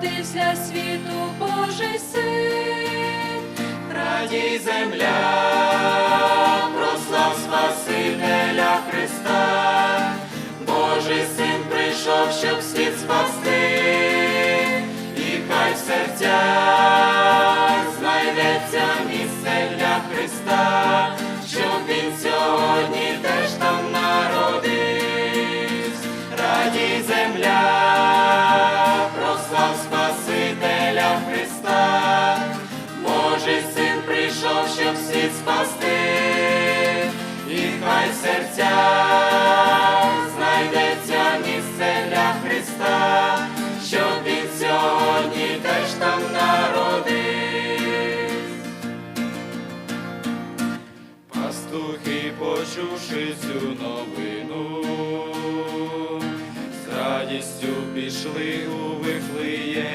народився світу Божий син. Радій земля, прослав Спасителя Христа, Божий син прийшов, щоб світ спасти, і хай в серцях знайдеться місце для Христа, щоб він сьогодні теж там народився. Радій земля, в знайдеться місце для Христа, щоб він сьогодні теж там народив. Пастухи, почувши цю новину, з радістю пішли у Вифлеєм.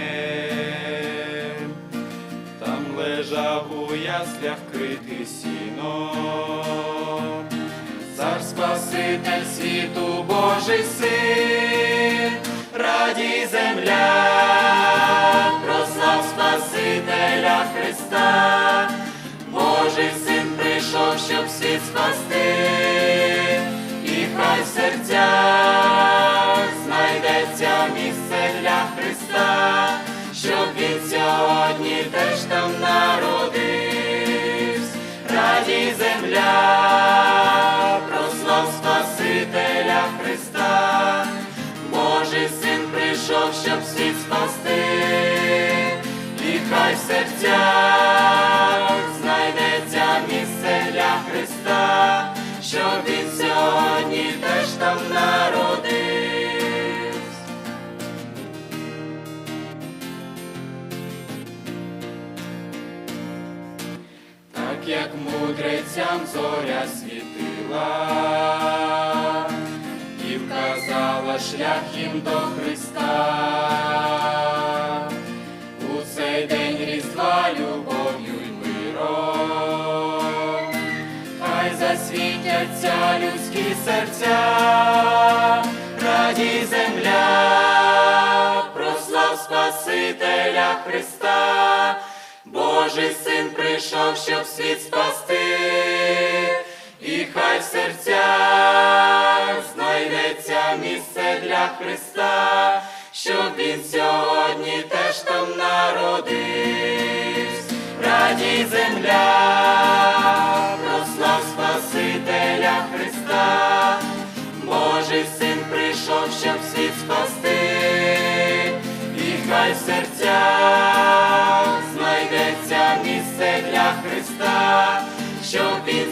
Там лежав у яслях критий сіно, Спаситель світу Божий син, радій земля, прослав Спасителя Христа, Божий син прийшов, щоб світ спасти, і хай в серцях щоб світ спасти, і хай в серцях знайдеться місце для Христа, щоб він сьогодні теж там народився. так як мудрецям зоря світила, шлях їм до Христа. У цей день різдва любов'ю й миром, хай засвітяться людські серця, радій земля, прослав Спасителя Христа. Божий син прийшов, щоб світ спасти, Христа, щоб він сьогодні теж там народився. раді земля, прослав Спасителя Христа, Божий син прийшов, щоб світ спасти, і хай серця знайдеться місце для Христа, щоб він.